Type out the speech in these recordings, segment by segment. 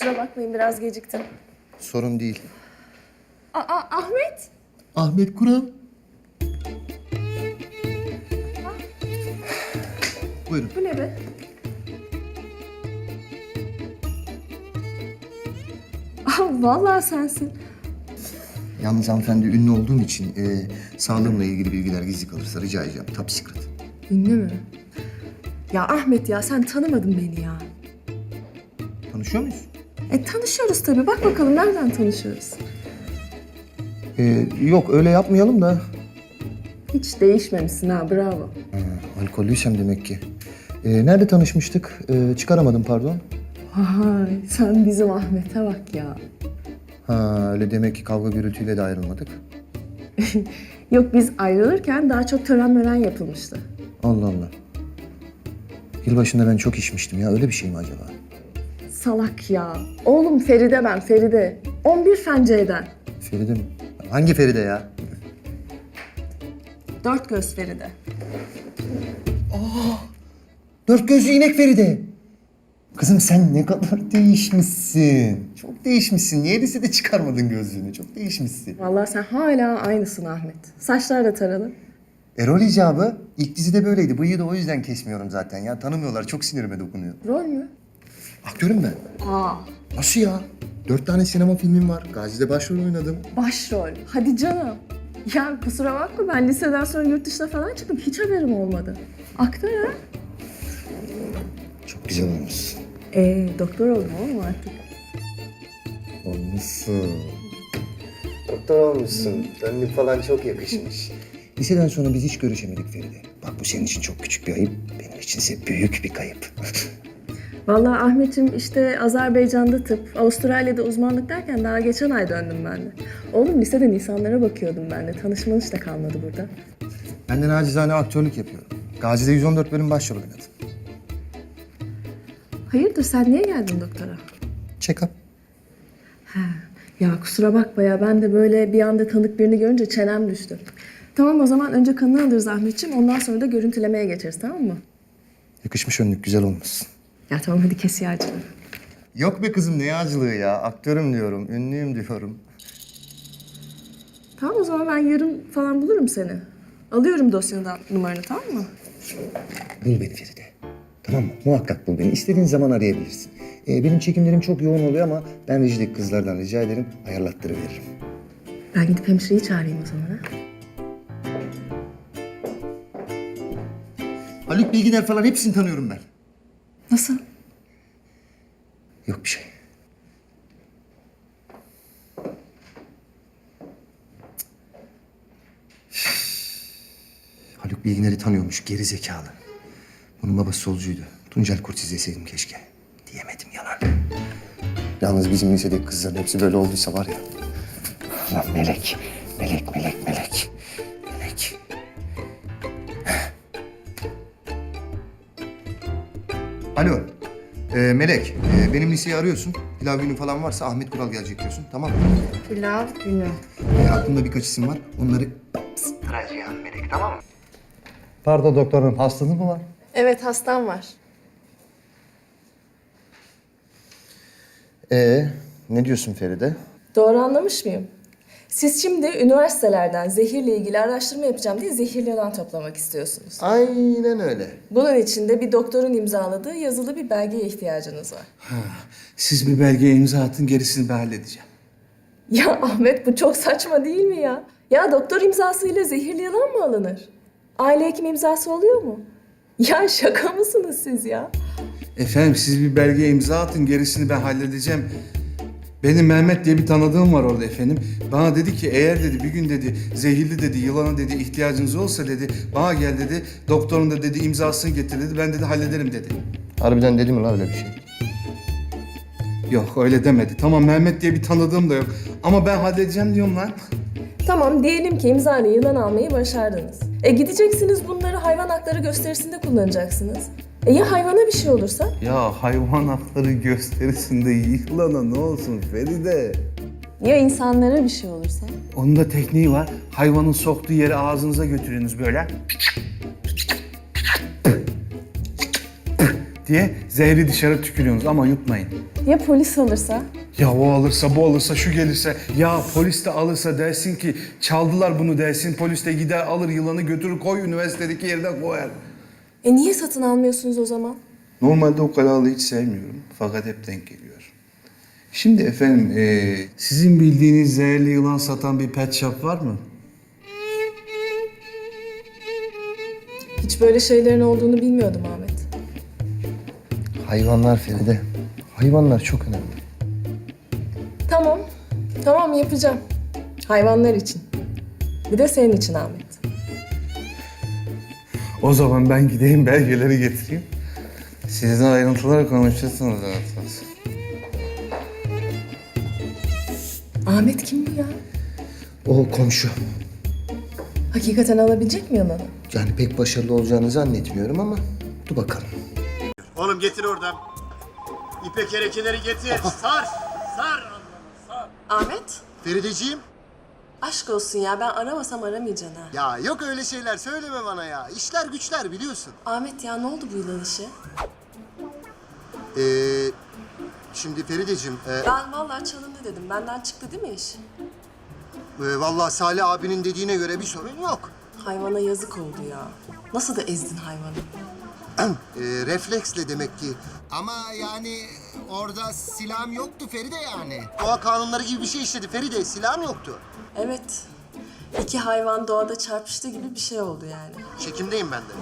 Kusura bakmayın biraz geciktim. Sorun değil. Aa, Ahmet. Ahmet Kural. Buyurun. Bu ne be? Aa, vallahi sensin. Yalnız hanımefendi ünlü olduğum için e, sağlığımla ilgili bilgiler gizli kalırsa rica edeceğim. Top secret. Ünlü mü? Ya Ahmet ya sen tanımadın beni ya. Tanışıyor muyuz? E tanışıyoruz tabii. Bak bakalım nereden tanışıyoruz? E, yok öyle yapmayalım da. Hiç değişmemişsin ha bravo. Ha, alkollüysem demek ki. E, nerede tanışmıştık? E, çıkaramadım pardon. Vay sen bizim Ahmet'e bak ya. Ha öyle demek ki kavga gürültüyle de ayrılmadık. Yok biz ayrılırken daha çok tören mören yapılmıştı. Allah Allah. Yılbaşında ben çok içmiştim ya. Öyle bir şey mi acaba? Salak ya. Oğlum Feride ben Feride. 11 Fence'den. Feride mi? Hangi Feride ya? Dört göz Feride. Dört gözlü inek Feride. Kızım sen ne kadar değişmişsin. Çok değişmişsin. Niye lisede çıkarmadın gözlüğünü? Çok değişmişsin. Vallahi sen hala aynısın Ahmet. Saçlar da taralı. Erol icabı ilk dizide böyleydi. Bıyığı da o yüzden kesmiyorum zaten ya. Tanımıyorlar. Çok sinirime dokunuyor. Rol mü? Aktörüm ben. Aa, Nasıl ya? Dört tane sinema filmim var. Gazi'de başrol oynadım. başrol. Hadi canım. Ya kusura bakma ben liseden sonra yurt dışına falan çıktım. Hiç haberim olmadı. Aktör ha? Çok güzel olmuşsun. Ee, doktor oldum oğlum artık. Olmuşsun. Doktor olmuşsun. Önlük falan çok yakışmış. Liseden sonra biz hiç görüşemedik Feride. Bak bu senin için çok küçük bir ayıp. Benim içinse büyük bir kayıp. Vallahi Ahmet'im işte Azerbaycan'da tıp, Avustralya'da uzmanlık derken daha geçen ay döndüm ben de. Oğlum liseden insanlara bakıyordum ben de. Tanışmanız da kalmadı burada. ben de nacizane aktörlük yapıyorum. Gazi'de 114 bölüm başrol oynadım. Hayırdır sen niye geldin doktora? Check-up. Ha, ya kusura bakma ya ben de böyle bir anda tanık birini görünce çenem düştü. Tamam o zaman önce kanını alırız Ahmetciğim ondan sonra da görüntülemeye geçeriz tamam mı? Yakışmış önlük, güzel olmuşsun. Ya tamam hadi kes yağcını. Yok be kızım ne yağcılığı ya. Aktörüm diyorum, ünlüyüm diyorum. Tamam o zaman ben yarın falan bulurum seni. Alıyorum dosyadan numaranı tamam mı? Bul beni Feride. Tamam mı? Muhakkak bul beni. İstediğin zaman arayabilirsin. Ee, benim çekimlerim çok yoğun oluyor ama ben rejideki kızlardan rica ederim. Ayarlattırıveririm. Ben gidip hemşireyi çağırayım o zaman ha. Haluk Bilginer falan hepsini tanıyorum ben. Nasıl? Yok bir şey. Haluk Bilginer'i tanıyormuş geri zekalı. Bunun babası solcuydu. Tuncel Kurt izleseydim keşke. Diyemedim yalan. Yalnız bizim lisedeki kızların hepsi böyle olduysa var ya. Lan melek, melek, melek, melek. Alo. Ee, Melek, e, benim liseyi arıyorsun. Pilav günü falan varsa Ahmet Kural gelecek diyorsun. Tamam mı? Pilav günü. E, aklımda birkaç isim var. Onları sıtıracaksın Melek, tamam mı? Pardon doktorum, hastanız mı var? Evet hastam var. Ee, ne diyorsun Feride? Doğru anlamış mıyım? Siz şimdi üniversitelerden zehirle ilgili araştırma yapacağım diye zehirli yılan toplamak istiyorsunuz. Aynen öyle. Bunun için de bir doktorun imzaladığı yazılı bir belgeye ihtiyacınız var. Siz bir belgeye imza atın, gerisini ben halledeceğim. Ya Ahmet bu çok saçma değil mi ya? Ya doktor imzasıyla zehirli yılan mı alınır? Aile hekim imzası oluyor mu? Ya şaka mısınız siz ya? Efendim siz bir belgeye imza atın, gerisini ben halledeceğim. Benim Mehmet diye bir tanıdığım var orada efendim. Bana dedi ki eğer dedi bir gün dedi zehirli dedi yılana dedi ihtiyacınız olsa dedi bana gel dedi. Doktorun da dedi imzasını getir dedi. Ben dedi hallederim dedi. Harbiden dedi mi lan öyle bir şey? Yok öyle demedi. Tamam Mehmet diye bir tanıdığım da yok. Ama ben halledeceğim diyorum lan. Tamam diyelim ki imzayla yılan almayı başardınız. E gideceksiniz bunları hayvan hakları gösterisinde kullanacaksınız. E ya hayvana bir şey olursa? Ya hayvan hakları gösterisinde yılana ne olsun Feride? Ya insanlara bir şey olursa? Onun da tekniği var. Hayvanın soktuğu yeri ağzınıza götürüyorsunuz böyle. diye zehri dışarı tükürüyorsunuz ama yutmayın. Ya polis alırsa? Ya o alırsa bu alırsa şu gelirse ya polis de alırsa dersin ki çaldılar bunu dersin polis de gider alır yılanı götürür koy üniversitedeki yerine koyar. E niye satın almıyorsunuz o zaman? Normalde o kalabalığı hiç sevmiyorum fakat hep denk geliyor. Şimdi efendim eee, sizin bildiğiniz zehirli yılan satan bir pet shop var mı? Hiç böyle şeylerin olduğunu bilmiyordum Ahmet. Hayvanlar Feride. Hayvanlar çok önemli. Tamam. Tamam yapacağım. Hayvanlar için. Bir de senin için Ahmet. O zaman ben gideyim belgeleri getireyim. Sizden ayrıntıları konuşursunuz zaten. Ahmet kim bu ya? O komşu. Hakikaten alabilecek mi yılanı? Yani pek başarılı olacağını zannetmiyorum ama dur bakalım. Oğlum getir oradan. İpek erekeleri getir. Sar. Sar. Sar. Ahmet? Ferideciğim. Aşk olsun ya ben aramasam aramayacaksın ha. Ya yok öyle şeyler söyleme bana ya. İşler güçler biliyorsun. Ahmet ya ne oldu bu yılan işi? Ee, şimdi Ferideciğim. E, Ben vallahi çalındı dedim. Benden çıktı değil mi iş? e, vallahi Salih abinin dediğine göre bir sorun yok. Hayvana yazık oldu ya. Nasıl da ezdin hayvanı? E, refleksle demek ki. Ama yani orada silahım yoktu Feride yani. Doğa kanunları gibi bir şey işledi. Feride silahın yoktu. Evet. İki hayvan doğada çarpıştı gibi bir şey oldu yani. Çekimdeyim ben de.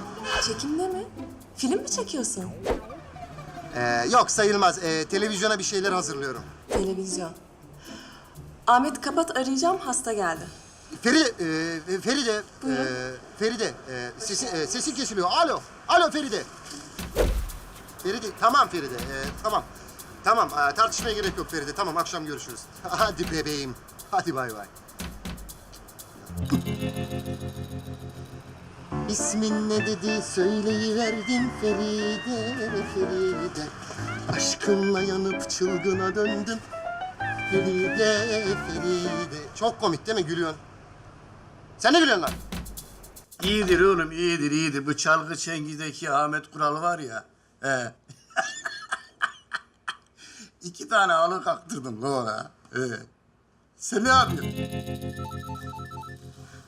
Çekimde mi? Film mi çekiyorsun? Ee, yok sayılmaz. Ee, televizyona bir şeyler hazırlıyorum. Televizyon. Ahmet kapat arayacağım hasta geldi. Feride, e, Feride, e, Feride, e, sesi, e, sesin kesiliyor. Alo, alo Feride. Feride, tamam Feride, e, tamam. Tamam, e, tartışmaya gerek yok Feride. Tamam, akşam görüşürüz. Hadi bebeğim, hadi bay bay. İsmin ne dedi söyleyiverdim Feride, Feride. Aşkınla yanıp çılgına döndüm. Feride, Feride. Çok komik değil mi? Gülüyorsun. Sen ne gülüyorsun lan? İyidir oğlum iyidir iyidir. Bu çalgı çengideki Ahmet Kural var ya. He. İki tane alı kaktırdım la ona. He. Sen ne yapıyorsun?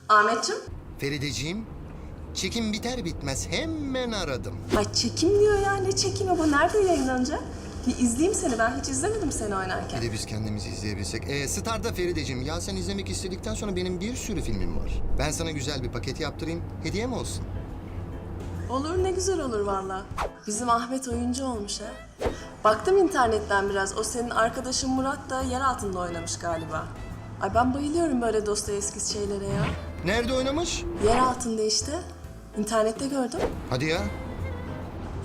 Ahmetciğim? Ferideciğim, çekim biter bitmez hemen aradım. Ay çekim diyor ya. Ne çekimi bu? Nerede yayınlanacak? Bir izleyeyim seni. Ben hiç izlemedim seni oynarken. Bir de biz kendimizi izleyebilsek. Ee, Star'da Ferideciğim, ya sen izlemek istedikten sonra benim bir sürü filmim var. Ben sana güzel bir paket yaptırayım, hediye mi olsun? Olur ne güzel olur valla. Bizim Ahmet oyuncu olmuş ha. Baktım internetten biraz. O senin arkadaşın Murat da yer altında oynamış galiba. Ay ben bayılıyorum böyle Dostoyevski şeylere ya. Nerede oynamış? Yer altında işte. İnternette gördüm. Hadi ya.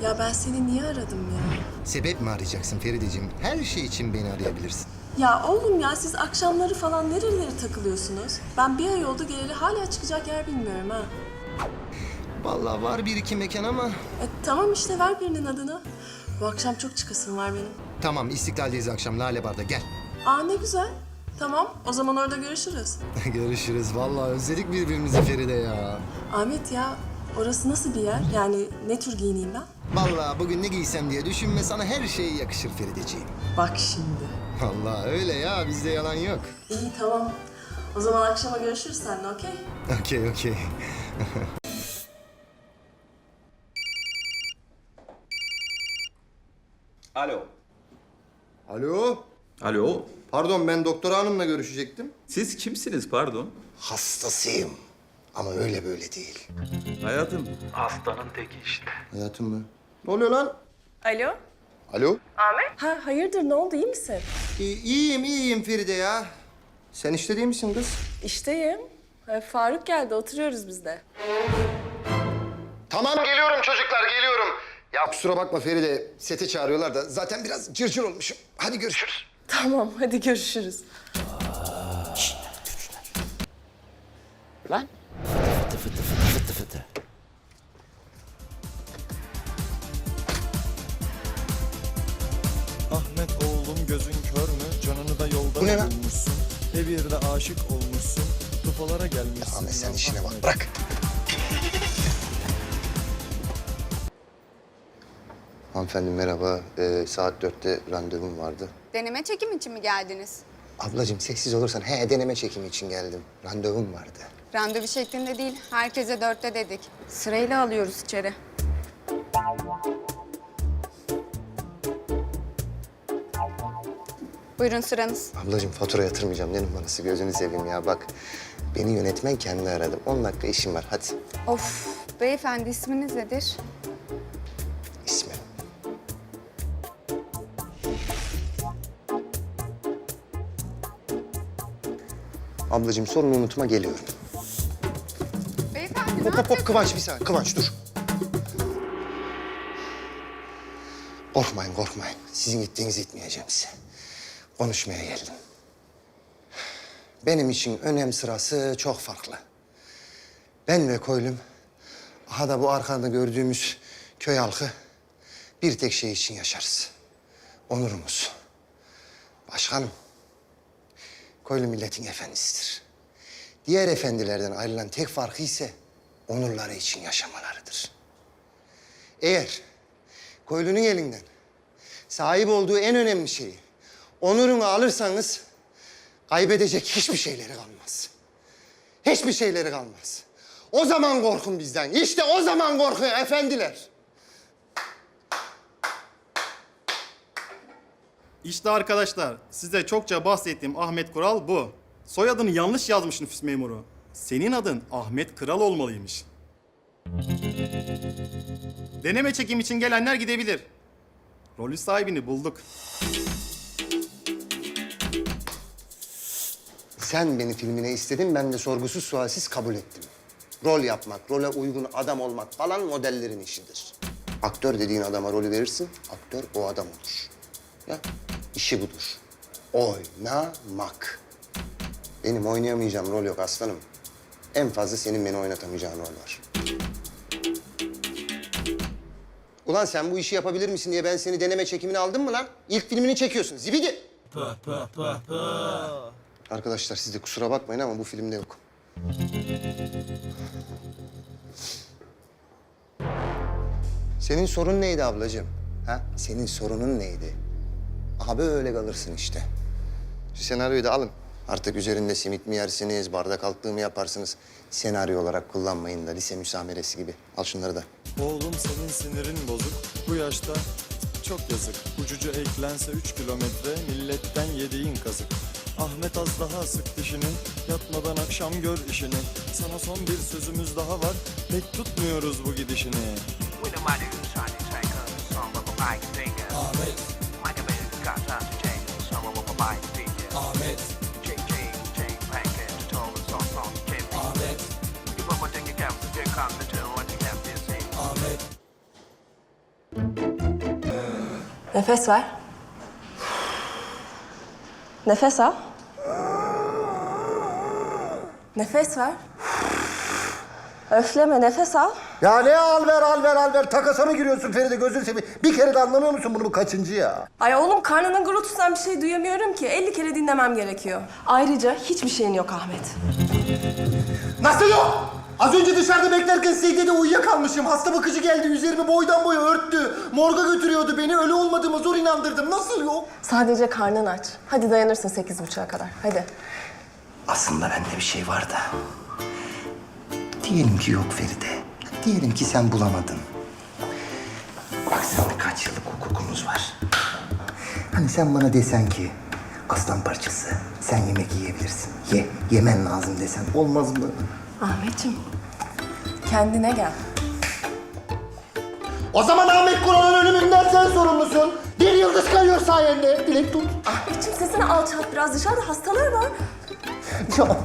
Ya ben seni niye aradım ya? Sebep mi arayacaksın Ferideciğim? Her şey için beni arayabilirsin. Ya oğlum ya siz akşamları falan nerelere takılıyorsunuz? Ben bir ay oldu geleli hala çıkacak yer bilmiyorum ha. Vallahi var bir iki mekan ama... E tamam işte ver birinin adını. Bu akşam çok çıkasım var benim. Tamam, İstiklal'deyiz akşam Lale Bar'da. Gel. Aa ne güzel. Tamam o zaman orada görüşürüz. Görüşürüz. Vallahi özledik birbirimizi Feride ya. Ahmet ya orası nasıl bir yer? Yani ne tür giyineyim ben? Vallahi bugün ne giysem diye düşünme sana her şey yakışır Ferideciğim. Bak şimdi. Vallahi öyle ya bizde yalan yok. İyi tamam. O zaman akşama görüşürüz seninle okey? Okey okey. Alo. Alo. Alo. Pardon ben doktor hanımla görüşecektim. Siz kimsiniz pardon? Hastasıyım. Ama öyle böyle değil. Hayatım. Hayatım mı? Ne oluyor lan? Alo? Alo. Ha hayırdır ne oldu iyi misin? İyi, iyiyim iyiyim Feride ya. Sen işte değil misin kız? İşteyim. Ha, Faruk geldi oturuyoruz biz de. Tamam geliyorum çocuklar geliyorum. Ya kusura bakma Feride sete çağırıyorlar da zaten biraz cırcır olmuşum. Hadi görüşürüz. Tamam hadi görüşürüz. Ahmet lan? bulmuşsun. Evirde aşık olmuşsun. Tufalara gelmişsin. Ahmet sen işine bak bırak. Hanımefendi merhaba. Ee, saat dörtte randevum vardı. Deneme çekim için mi geldiniz? Ablacığım sessiz olursan he deneme çekimi için geldim. Randevum vardı. Randevu şeklinde değil, herkese dörtte dedik. Sırayla alıyoruz içeri. Buyurun sıranız. Ablacığım fatura yatırmayacağım. Ne numarası gözünü seveyim ya bak. Beni yönetmen kendi aradı. 10 dakika işim var hadi. Of, beyefendi isminiz nedir? İsmi. Ablacığım sorunu unutma geliyorum. Beyefendi Hop hop hop? Kıvanç bir saniye. Kıvanç dur. Korkmayın korkmayın. Sizin gittiğinizi gitmeyeceğim size. Konuşmaya geldim. Benim için önem sırası çok farklı. Ben ve Koylum, aha da bu arkada gördüğümüz köy halkı bir tek şey için yaşarız. Onurumuz. Başkanım, Koylum milletin efendisidir. Diğer efendilerden ayrılan tek farkı ise onurları için yaşamalarıdır. Eğer Koylu'nun elinden sahip olduğu en önemli şeyi, onurunu alırsanız kaybedecek hiçbir şeyleri kalmaz. Hiçbir şeyleri kalmaz. O zaman korkun bizden. İşte o zaman korkun efendiler. İşte arkadaşlar, size çokça bahsettiğim Ahmet Kural bu. Soyadını yanlış yazmış nüfus memuru. Senin adın Ahmet Kral olmalıymış. Deneme çekim için gelenler gidebilir. Rolü sahibini bulduk. Sen beni filmine istedin, ben de sorgusuz sualsiz kabul ettim. Rol yapmak, role uygun adam olmak falan modellerin işidir. Aktör dediğin adama rolü verirsin, aktör o adam olur. Ya, işi budur. Oynamak. Benim oynayamayacağım rol yok aslanım. En fazla senin beni oynatamayacağın rol var. Ulan sen bu işi yapabilir misin diye ben seni deneme çekimine aldım mı lan? İlk filmini çekiyorsun, zibidi. Arkadaşlar siz de kusura bakmayın ama bu filmde yok. Senin sorun neydi ablacığım? Ha? Senin sorunun neydi? Aha böyle kalırsın işte. Şu senaryoyu da alın. Artık üzerinde simit mi yersiniz, bardak altlığı mı yaparsınız? Senaryo olarak kullanmayın da lise müsameresi gibi. Al şunları da. Oğlum senin sinirin bozuk Bu yaşta çok yazık Ucucu eklense üç kilometre Milletten yediğin kazık Ahmet az daha sık dişini Yatmadan akşam gör işini. Sana son bir sözümüz daha var. Pek tutmuyoruz bu gidişini. Nefes ver. Nefes al. Nefes ver. Öfleme, nefes al. Ya ne al ver al ver al ver. Takasa mı giriyorsun Feride gözünü seveyim. Bir kere de anlamıyor musun bunu bu kaçıncı ya? Ay oğlum karnının gurultusundan bir şey duyamıyorum ki. 50 kere dinlemem gerekiyor. Ayrıca hiçbir şeyin yok Ahmet. Nasıl yok? Az önce dışarıda beklerken secdede uyuyakalmışım. Hasta bakıcı geldi üzerimi boydan boya örttü. Morga götürüyordu beni. Ölü olmadığıma zor inandırdım. Nasıl yok? Sadece karnın aç. Hadi dayanırsın sekiz buçuğa kadar. Hadi. Aslında bende bir şey var da. Diyelim ki yok Feride. Diyelim ki sen bulamadın. Bak seninle kaç yıllık hukukumuz var. Hani sen bana desen ki aslan parçası sen yemek yiyebilirsin. Ye, yemen lazım desen olmaz mı? Ahmetciğim, kendine gel. O zaman Ahmet Kural'ın ölümünden sen sorumlusun. Bir yıldız kayıyor sayende. Dilek tut. Ahmetciğim sesini alçalt biraz. Dışarıda hastalar var. Ya.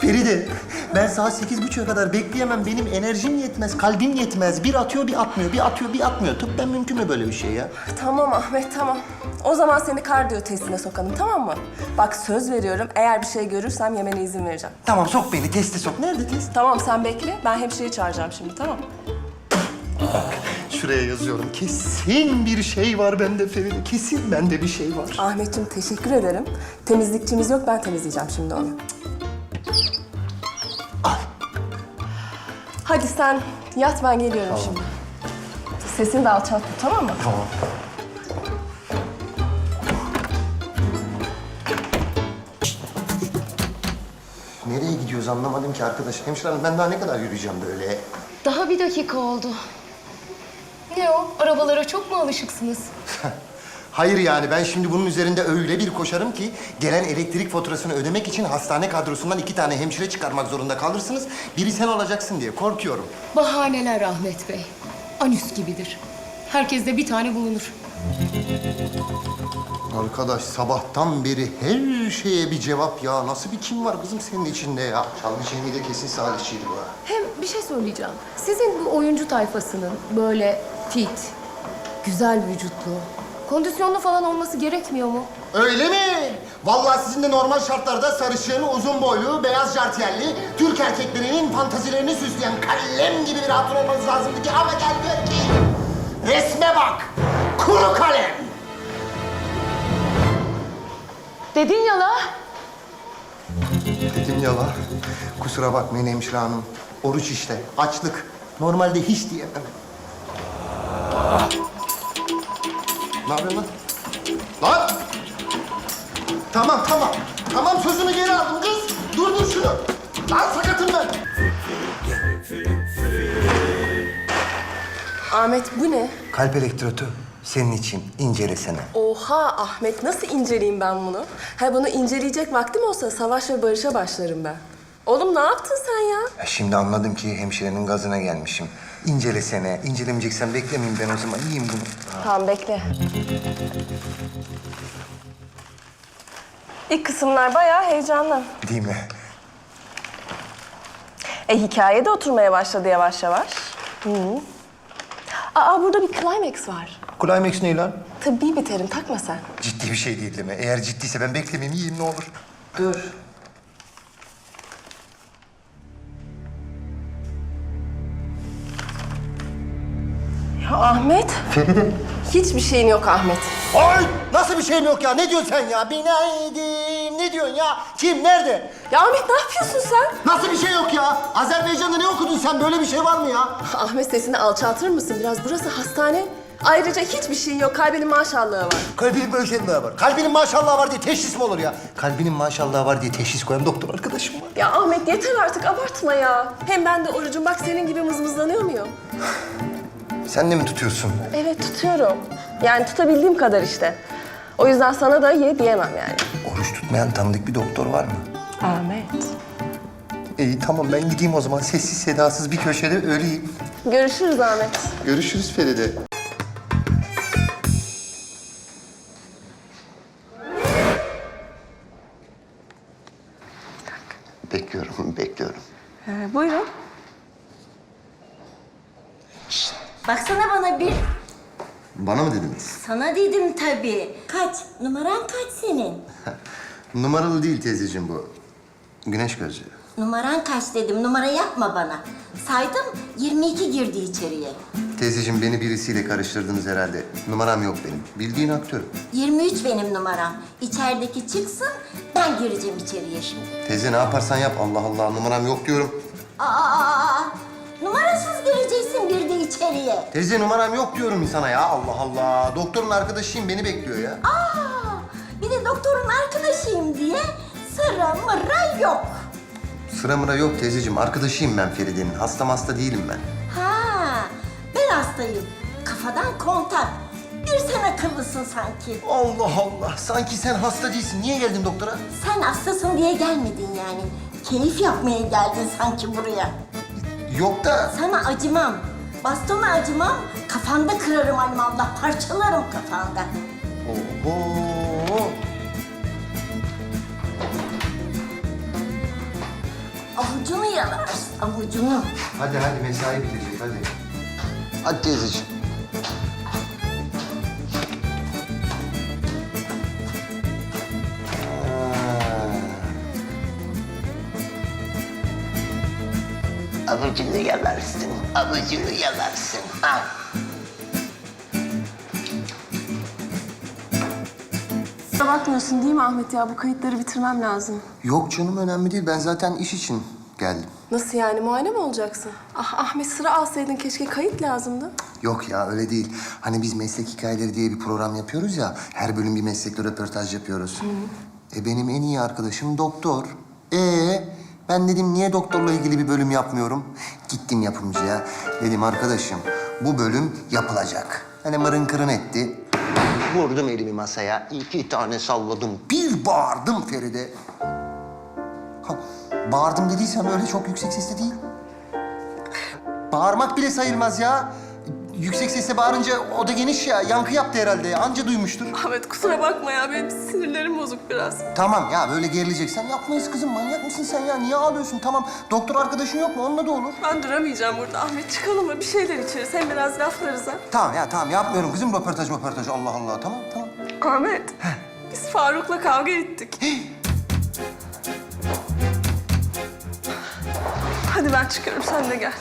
Feride, ben saat sekiz buçuğa kadar bekleyemem. Benim enerjim yetmez, kalbim yetmez. Bir atıyor, bir atmıyor, bir atıyor, bir atmıyor. Tıbben mümkün mü böyle bir şey ya? Tamam Ahmet, tamam. O zaman seni kardiyo testine sokalım, tamam mı? Bak söz veriyorum, eğer bir şey görürsem yemene izin vereceğim. Tamam sok beni testi sok. Nerede test? Tamam, sen bekle. Ben hemşireyi çağıracağım şimdi, tamam mı? Şuraya yazıyorum. Kesin bir şey var bende Feride. Kesin bende bir şey var. Ahmetciğim teşekkür ederim. Temizlikçimiz yok, ben temizleyeceğim şimdi onu. Hadi sen yat, ben geliyorum şimdi. Sesini de alçalt tut tamam mı? Tamam. Nereye gidiyoruz anlamadım ki arkadaş. Hemşire hanım ben daha ne kadar yürüyeceğim böyle? Daha bir dakika oldu. Ne o? Arabalara çok mu alışıksınız? Hayır yani ben şimdi bunun üzerinde öyle bir koşarım ki gelen elektrik faturasını ödemek için hastane kadrosundan iki tane hemşire çıkarmak zorunda kalırsınız. Biri sen olacaksın diye korkuyorum. Bahaneler Ahmet Bey. Anüs gibidir. Herkeste bir tane bulunur. Arkadaş sabahtan beri her şeye bir cevap ya. Nasıl bir kim var kızım senin içinde ya? Çalgı Cemil de kesin salihçiydi bu ha. Hem bir şey söyleyeceğim. Sizin bu oyuncu tayfasının böyle fit, güzel vücutlu, kondisyonlu falan olması gerekmiyor mu? Öyle mi? Vallahi sizin de normal şartlarda sarışın, uzun boylu, beyaz jartiyerli, Türk erkeklerinin fantazilerini süsleyen kalem gibi bir hatun olmanız lazımdı ki ama gel gör ki resme bak. Kuru kalem. Dedin ya la. Dedim ya la. Kusura bakmayın hemşire hanım. Oruç işte, açlık. Normalde hiç diyemem. Ne yapıyorsun lan? Lan! Tamam, tamam. Tamam sözümü geri aldım kız. Durdur şunu. Lan sakatım ben. Ahmet bu ne? Kalp elektrotu senin için incelesene. Oha Ahmet nasıl inceleyeyim ben bunu? Ha bunu inceleyecek vaktim olsa savaş ve barışa başlarım ben. Oğlum ne yaptın sen ya? Ya şimdi anladım ki hemşirenin gazına gelmişim. İncelesene. İncelemeyeceksen beklemeyeyim ben o zaman. Yiyeyim bunu. Tamam bekle. İlk kısımlar bayağı heyecanlı. Değil mi? E hikaye de oturmaya başladı yavaş yavaş. Hı. Aa burada bir climax var. Climax ne lan? Tıbbi bir terim takma sen. Ciddi bir şey değil deme. Eğer ciddiyse ben beklemeyeyim. Yiyeyim ne olur. Dur. Ahmet. Feride. Hiçbir şeyin yok Ahmet. Ay! Nasıl bir şeyim yok ya? Ne diyorsun sen ya? Binaydim. Ne diyorsun ya? Kim? Nerede? Ya Ahmet ne yapıyorsun sen? Nasıl bir şey yok ya? Azerbaycan'da ne okudun sen? Böyle bir şey var mı ya? Ahmet sesini alçaltır mısın biraz? Burası hastane. Ayrıca hiçbir şeyin yok. Kalbinin maşallahı var. Kalbinin maşallahı var. Kalbinin maşallahı var diye teşhis mi olur ya? Kalbinin maşallahı var diye teşhis koyan doktor arkadaşım var. Ya Ahmet yeter artık abartma ya. Hem ben de orucum bak senin gibi mızmızlanıyor muyum? Sen de mi tutuyorsun? Evet tutuyorum. Yani tutabildiğim kadar işte. O yüzden sana da ye diyemem yani. Oruç tutmayan tanıdık bir doktor var mı? Ahmet. İyi tamam ben gideyim o zaman. Sessiz sedasız bir köşede öleyim. Görüşürüz Ahmet. Görüşürüz Feride. Bekliyorum, bekliyorum. Ee, buyurun. Baksana bana bir. Bana mı dediniz? Sana dedim tabii. Kaç? Numaran kaç senin? Numaralı değil teyzeciğim bu. Güneş gözlüğü. Numaran kaç dedim. Numara yapma bana. Saydım 22 girdi içeriye. Teyzeciğim beni birisiyle karıştırdınız herhalde. Numaram yok benim. Bildiğin aktör. 23 benim numaram. İçerideki çıksın ben gireceğim içeriye şimdi. Teyze ne yaparsan yap. Allah Allah numaram yok diyorum. Aa, aa, aa. numarasız gireceksin bir içeriye. Teyze numaram yok diyorum insana ya. Allah Allah. Doktorun arkadaşıyım beni bekliyor ya. Aa, bir de doktorun arkadaşıyım diye sıra mıra yok. Sıra mıra yok teyzeciğim. Arkadaşıyım ben Feride'nin. Hasta hasta değilim ben. Ha, ben hastayım. Kafadan kontak. Bir sen akıllısın sanki. Allah Allah. Sanki sen hasta değilsin. Niye geldin doktora? Sen hastasın diye gelmedin yani. Keyif yapmaya geldin sanki buraya. Yok da Sana acımam. Bastona acımam. Kafanda kırarım Allah. Parçalarım kafanda. Oho. Avucunu yalarsın, avucunu. Hadi hadi mesai bitecek hadi. Hadi teyzeciğim. Avucunu yalarsın, avucunu yalarsın. Ha. Kusura bakmıyorsun değil mi Ahmet ya? Bu kayıtları bitirmem lazım. Yok canım önemli değil. Ben zaten iş için Geldim. Nasıl yani muayene mi olacaksın? Ah Ahmet sıra alsaydın keşke kayıt lazımdı. Yok ya öyle değil. Hani biz meslek hikayeleri diye bir program yapıyoruz ya. Her bölüm bir meslekle röportaj yapıyoruz. E benim en iyi arkadaşım doktor. Ee ben dedim niye doktorla ilgili bir bölüm yapmıyorum? Gittim yapımcıya. Dedim arkadaşım bu bölüm yapılacak. Hani mırın kırın etti. Vurdum elimi masaya. iki tane salladım. Bir bağırdım Feride. Ha, bağırdım dediysem öyle çok yüksek sesle değil. Bağırmak bile sayılmaz ya. Yüksek sesle bağırınca o da geniş ya. Yankı yaptı herhalde. Anca duymuştur. Ahmet kusura bakma ya benim sinirlerim bozuk biraz. Tamam ya böyle gerileceksen yapmayız kızım. Manyak mısın sen ya? Niye ağlıyorsun? Tamam doktor arkadaşın yok mu? Onunla da olur. Ben duramayacağım burada Ahmet çıkalım mı bir şeyler içeriz hem biraz laflarız ha. Tamam ya tamam yapmıyorum kızım röportaj röportaj. Allah Allah tamam tamam. Ahmet biz Faruk'la kavga ettik. Hadi ben çıkıyorum sen de gel.